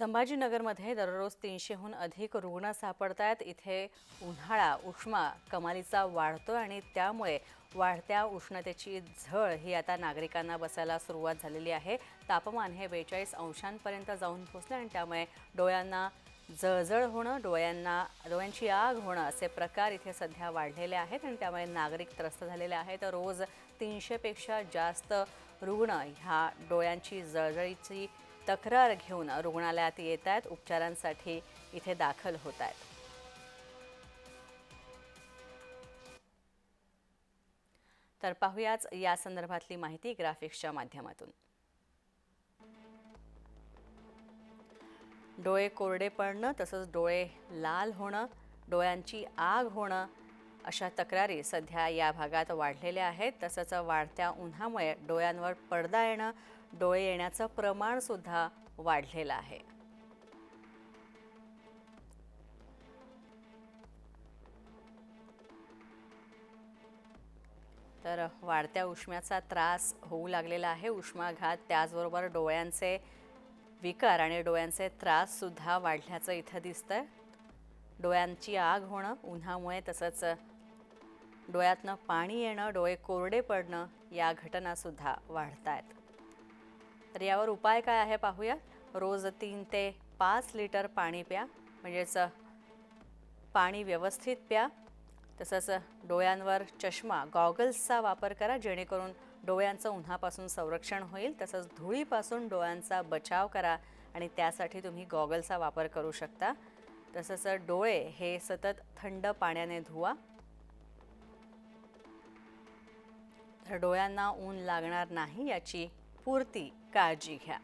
संभाजीनगरमध्ये दररोज तीनशेहून अधिक रुग्ण सापडत आहेत इथे उन्हाळा उष्मा कमालीचा वाढतो आणि त्यामुळे वाढत्या उष्णतेची झळ ही आता नागरिकांना बसायला सुरुवात झालेली आहे. तापमान हे बेचाळीस अंशांपर्यंत जाऊन पोचलं आणि त्यामुळे डोळ्यांना जळजळ होणं डोळ्यांना डोळ्यांची आग होणं असे प्रकार इथे सध्या वाढलेले आहेत आणि त्यामुळे नागरिक त्रस्त झालेले आहेत. रोज तीनशेपेक्षा जास्त रुग्ण ह्या डोळ्यांची जळजळीची तक्रार घेऊन रुग्णालयात येत आहेत. उपचारांसाठी इथे दाखल होत आहेत. तर पाहूयाच या संदर्भातली माहिती ग्राफिक्सच्या माध्यमातून. डोळे कोरडे पडणं तसंच डोळे लाल होणं डोळ्यांची आग होणं अशा तक्रारी सध्या या भागात वाढलेल्या आहेत. तसंच वाढत्या उन्हामुळे डोळ्यांवर पडदा येणं डोळे येण्याचं प्रमाणसुद्धा वाढलेलं आहे. तर वाढत्या उष्म्याचा त्रास होऊ लागलेला आहे. उष्माघात त्याचबरोबर डोळ्यांचे विकार आणि डोळ्यांचे त्राससुद्धा वाढल्याचं इथं दिसतं डोळ्यांची आग होणं उन्हामुळे तसंच डोळ्यातनं पाणी येणं डोळे कोरडे पडणं या घटनासुद्धा वाढत आहेत तर यावर उपाय काय आहे पाहूया. रोज तीन ते पाच लिटर पाणी प्या म्हणजेच पाणी व्यवस्थित प्या. तसंच डोळ्यांवर चष्मा गॉगल्सचा वापर करा जेणेकरून डोळ्यांचं उन्हापासून संरक्षण होईल. तसंच धुळीपासून डोळ्यांचा बचाव करा आणि त्यासाठी तुम्ही गॉगलचा वापर करू शकता. तसंच डोळे हे सतत थंड पाण्याने धुवा. डोळ्यांना ऊन लागणार नाही याची पुरती काळजी घ्या.